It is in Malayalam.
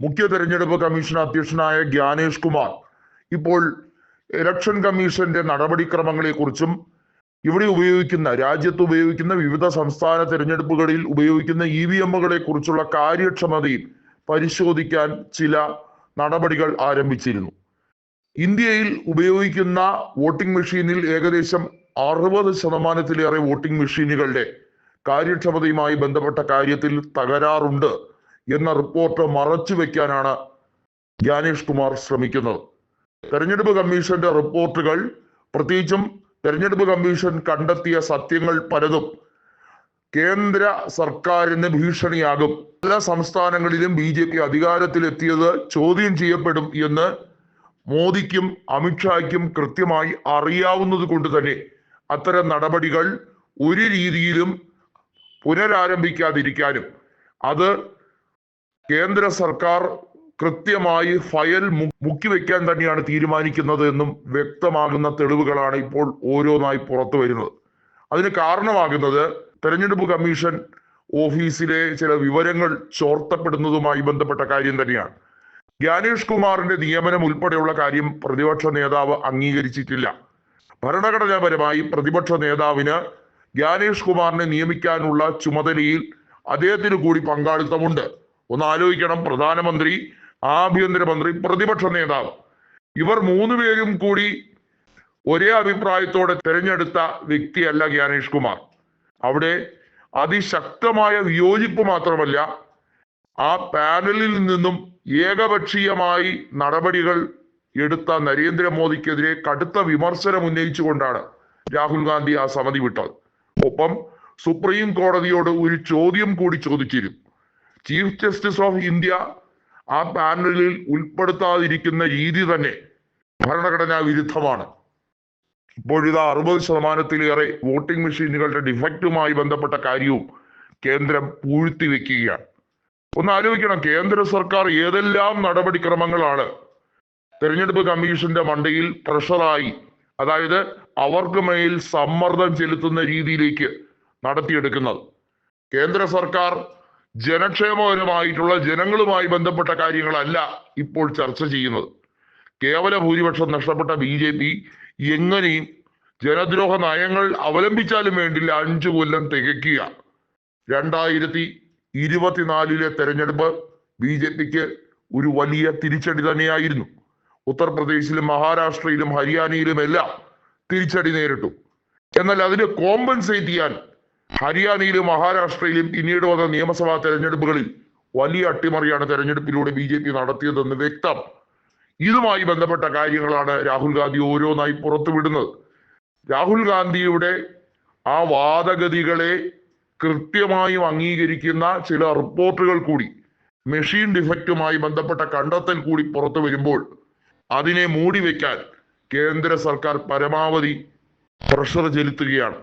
മുഖ്യ തെരഞ്ഞെടുപ്പ് കമ്മീഷൻ അധ്യക്ഷനായ ജ്ഞാനേഷ് കുമാർ. ഇപ്പോൾ ഇലക്ഷൻ കമ്മീഷന്റെ നടപടിക്രമങ്ങളെക്കുറിച്ചും ഇവിടെ ഉപയോഗിക്കുന്ന രാജ്യത്ത് ഉപയോഗിക്കുന്ന വിവിധ സംസ്ഥാന തിരഞ്ഞെടുപ്പുകളിൽ ഉപയോഗിക്കുന്ന ഇ വി എമ്മുകളെ കുറിച്ചുള്ള കാര്യക്ഷമതയും പരിശോധിക്കാൻ ചില നടപടികൾ ആരംഭിച്ചിരുന്നു. ഇന്ത്യയിൽ ഉപയോഗിക്കുന്ന വോട്ടിംഗ് മെഷീനിൽ ഏകദേശം അറുപത് ശതമാനത്തിലേറെ വോട്ടിംഗ് മെഷീനുകളുടെ കാര്യക്ഷമതയുമായി ബന്ധപ്പെട്ട കാര്യത്തിൽ തകരാറുണ്ട്. എന്ന റിപ്പോർട്ട് മറച്ചു വെക്കാനാണ് ജ്ഞാനേഷ് കുമാർ ശ്രമിക്കുന്നത്. തെരഞ്ഞെടുപ്പ് കമ്മീഷന്റെ റിപ്പോർട്ടുകൾ പ്രത്യേകിച്ചും തെരഞ്ഞെടുപ്പ് കമ്മീഷൻ കണ്ടെത്തിയ സത്യങ്ങൾ പലതും കേന്ദ്ര സർക്കാരിന് ഭീഷണിയാകും. പല സംസ്ഥാനങ്ങളിലും ബി ജെ പി അധികാരത്തിലെത്തിയത് ചോദ്യം ചെയ്യപ്പെടും എന്ന് മോദിക്കും അമിത്ഷായ്ക്കും കൃത്യമായി അറിയാവുന്നത് കൊണ്ട് തന്നെ അത്തരം നടപടികൾ ഒരു രീതിയിലും പുനരാരംഭിക്കാതിരിക്കാനും അത് കേന്ദ്ര സർക്കാർ കൃത്യമായി ഫയൽ മുക്കി മുക്കിവെക്കാൻ തന്നെയാണ് തീരുമാനിക്കുന്നത് എന്നും വ്യക്തമാകുന്ന തെളിവുകളാണ് ഇപ്പോൾ ഓരോന്നായി പുറത്തു വരുന്നത്. അതിന് കാരണമാകുന്നത് തെരഞ്ഞെടുപ്പ് കമ്മീഷൻ ഓഫീസിലെ ചില വിവരങ്ങൾ ചോർത്തപ്പെടുന്നതുമായി ബന്ധപ്പെട്ട കാര്യം തന്നെയാണ്. ജ്ഞാനേഷ് കുമാറിന്റെ നിയമനം ഉൾപ്പെടെയുള്ള കാര്യം പ്രതിപക്ഷ നേതാവ് അംഗീകരിച്ചിട്ടില്ല. ഭരണഘടനാപരമായി പ്രതിപക്ഷ നേതാവിന് ജ്ഞാനേഷ് കുമാറിനെ നിയമിക്കാനുള്ള ചുമതലയിൽ അദ്ദേഹത്തിന് കൂടി പങ്കാളിത്തമുണ്ട്. ഒന്ന് ആലോചിക്കണം പ്രധാനമന്ത്രി ആഭ്യന്തരമന്ത്രി പ്രതിപക്ഷ നേതാവ്. ഇവർ മൂന്ന് പേരും കൂടി ഒരേ അഭിപ്രായത്തോടെ തെരഞ്ഞെടുത്ത വ്യക്തിയല്ല ജ്ഞാനേഷ് കുമാർ. അവിടെ അതിശക്തമായ വിയോജിപ്പ് മാത്രമല്ല ആ പാനലിൽ നിന്നും ഏകപക്ഷീയമായി നടപടികൾ എടുത്ത നരേന്ദ്രമോദിക്കെതിരെ കടുത്ത വിമർശനം ഉന്നയിച്ചുകൊണ്ടാണ് രാഹുൽ ഗാന്ധി ആ സമിതി വിട്ടത്. ഒപ്പം സുപ്രീം കോടതിയോട് ഒരു ചോദ്യം കൂടി ചോദിച്ചിരുന്നു. ചീഫ് ജസ്റ്റിസ് ഓഫ് ഇന്ത്യ ആ പാനലിൽ ഉൾപ്പെടുത്താതിരിക്കുന്ന രീതി തന്നെ ഭരണഘടനാ വിരുദ്ധമാണ്. ഇപ്പോഴിതാ അറുപത് ശതമാനത്തിലേറെ വോട്ടിംഗ് മെഷീനുകളുടെ ഡിഫക്റ്റുമായി ബന്ധപ്പെട്ട കാര്യവും കേന്ദ്രം പൂഴ്ത്തി വെക്കുകയാണ്. ഒന്ന് ആലോചിക്കണം കേന്ദ്ര സർക്കാർ ഏതെല്ലാം നടപടിക്രമങ്ങളാണ് തെരഞ്ഞെടുപ്പ് കമ്മീഷന്റെ മണ്ടയിൽ പ്രഷറായി അതായത് അവർക്ക് മേൽ സമ്മർദ്ദം ചെലുത്തുന്ന രീതിയിലേക്ക് നടത്തിയെടുക്കുന്നത്. കേന്ദ്ര സർക്കാർ ജനക്ഷേമപരമായിട്ടുള്ള ജനങ്ങളുമായി ബന്ധപ്പെട്ട കാര്യങ്ങളല്ല ഇപ്പോൾ ചർച്ച ചെയ്യുന്നത്. കേവല ഭൂരിപക്ഷം നഷ്ടപ്പെട്ട ബി ജെ പി എങ്ങനെയും ജനദ്രോഹ നയങ്ങൾ അവലംബിച്ചാലും വേണ്ടില്ല അഞ്ചു കൊല്ലം തികയ്ക്കുക. രണ്ടായിരത്തി ഇരുപത്തിനാലിലെ തെരഞ്ഞെടുപ്പ് ബി ജെ പിക്ക് ഒരു വലിയ തിരിച്ചടി തന്നെയായിരുന്നു. ഉത്തർപ്രദേശിലും മഹാരാഷ്ട്രയിലും ഹരിയാനയിലും എല്ലാം തിരിച്ചടി നേരിട്ടു. എന്നാൽ അതിനെ കോമ്പൻസേറ്റ് ചെയ്യാൻ ഹരിയാനയിലും മഹാരാഷ്ട്രയിലും പിന്നീട് വന്ന നിയമസഭാ തെരഞ്ഞെടുപ്പുകളിൽ വലിയ അട്ടിമറിയാണ് തെരഞ്ഞെടുപ്പിലൂടെ ബി ജെ പി നടത്തിയതെന്ന് വ്യക്തം. ഇതുമായി ബന്ധപ്പെട്ട കാര്യങ്ങളാണ് രാഹുൽ ഗാന്ധി ഓരോന്നായി പുറത്തുവിടുന്നത്. രാഹുൽ ഗാന്ധിയുടെ ആ വാദഗതികളെ കൃത്യമായും അംഗീകരിക്കുന്ന ചില റിപ്പോർട്ടുകൾ കൂടി മെഷീൻ ഡിഫക്റ്റുമായി ബന്ധപ്പെട്ട കണ്ടെത്തൽ കൂടി പുറത്തു വരുമ്പോൾ അതിനെ മൂടി വയ്ക്കാൻ കേന്ദ്ര സർക്കാർ പരമാവധി പ്രഷർ ചെലുത്തുകയാണ്.